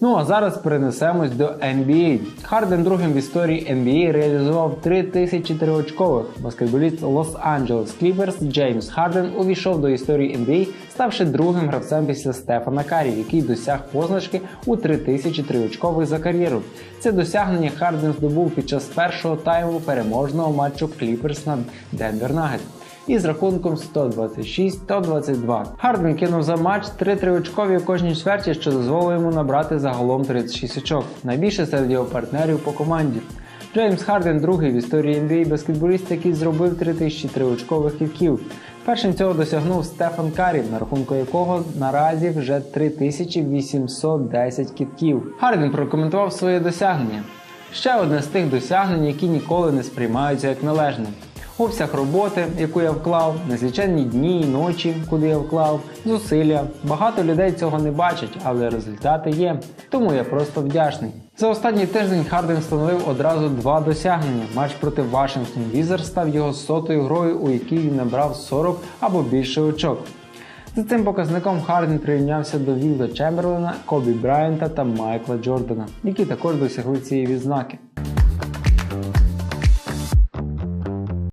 Ну а зараз перенесемось до NBA. Харден другим в історії NBA реалізував 3000 триочкових. Баскетболіст Лос-Анджелес Кліперс Джеймс Харден увійшов до історії NBA, ставши другим гравцем після Стефана Карі, який досяг позначки у 3000 триочкових за кар'єру. Це досягнення Харден здобув під час першого тайму переможного матчу Кліперс над Денвер Нагетс із рахунком 126-122. Харден кинув за матч 3 триочкові у кожній чверті, що дозволило йому набрати загалом 36 очок, найбільше серед його партнерів по команді. Джеймс Харден другий в історії NBA баскетболіст, який зробив 3000 триочкових кітків. Першим цього досягнув Стефан Карі, на рахунку якого наразі вже 3810 кітків. Харден прокоментував своє досягнення. Ще одне з тих досягнень, які ніколи не сприймаються як належне. Обсяг роботи, яку я вклав, незліченні дні і ночі, куди я вклав, зусилля. Багато людей цього не бачать, але результати є. Тому я просто вдячний. За останній тиждень Харден встановив одразу два досягнення. Матч проти Вашингтон Візер став його сотою грою, у якій він набрав 40 або більше очок. За цим показником Харден прирівнявся до Вілда Чемберлена, Кобі Брайанта та Майкла Джордана, які також досягли цієї відзнаки.